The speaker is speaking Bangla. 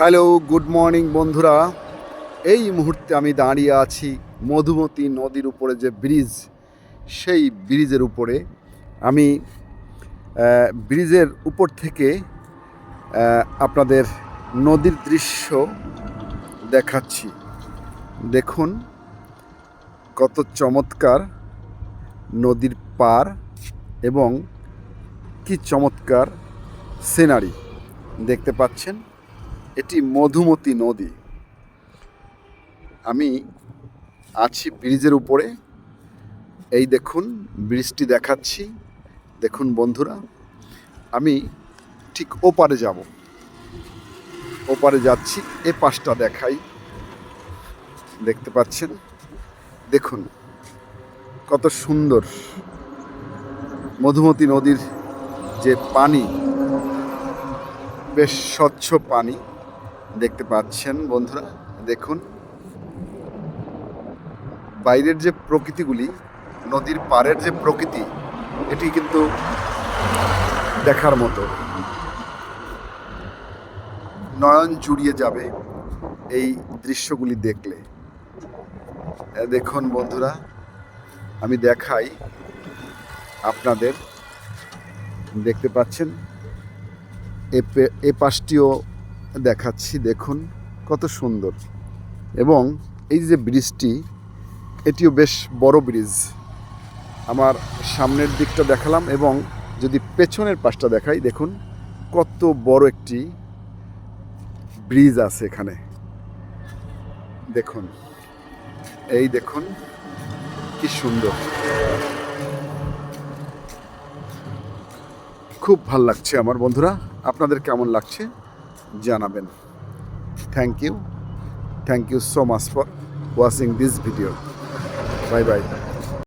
হ্যালো, গুড মর্নিং বন্ধুরা। এই মুহূর্তে আমি দাঁড়িয়ে আছি মধুমতি নদীর উপরে যে ব্রিজ, সেই ব্রিজের উপরে। আমি ব্রিজের উপর থেকে আপনাদের নদীর দৃশ্য দেখাচ্ছি। দেখুন কত চমৎকার নদীর পার এবং কি চমৎকার সিনারি। দেখতে পাচ্ছেন? এটি মধুমতি নদী। আমি আছি ব্রিজের উপরে। এই দেখুন, ব্রিজটি দেখাচ্ছি। দেখুন বন্ধুরা, আমি ঠিক ওপারে যাব। ওপারে যাচ্ছি, এ পাশটা দেখাই। দেখতে পাচ্ছেন? দেখুন, কত সুন্দর মধুমতি নদীর যে পানি, বেশ স্বচ্ছ পানি। দেখতে পাচ্ছেন বন্ধুরা, দেখুন। বাইরের যে প্রকৃতিগুলি, নদীর পাড়ের যে প্রকৃতি, এটি কিন্তু দেখার মতো। নয়ন জুড়িয়ে যাবে এই দৃশ্যগুলি দেখলে। দেখুন বন্ধুরা, আমি দেখাই আপনাদের। দেখতে পাচ্ছেন এ পাশটিও দেখাচ্ছি, দেখুন কত সুন্দর। এবং এই যে ব্রিজটি, এটিও বেশ বড় ব্রিজ। আমার সামনের দিকটা দেখালাম এবং যদি পেছনের পাশটা দেখাই, দেখুন কত বড় একটি ব্রিজ আছে এখানে। দেখুন, এই দেখুন কি সুন্দর। খুব ভালো লাগছে আমার বন্ধুরা। আপনাদের কেমন লাগছে? জানাবেন। Thank you thank you so much for watching this video bye bye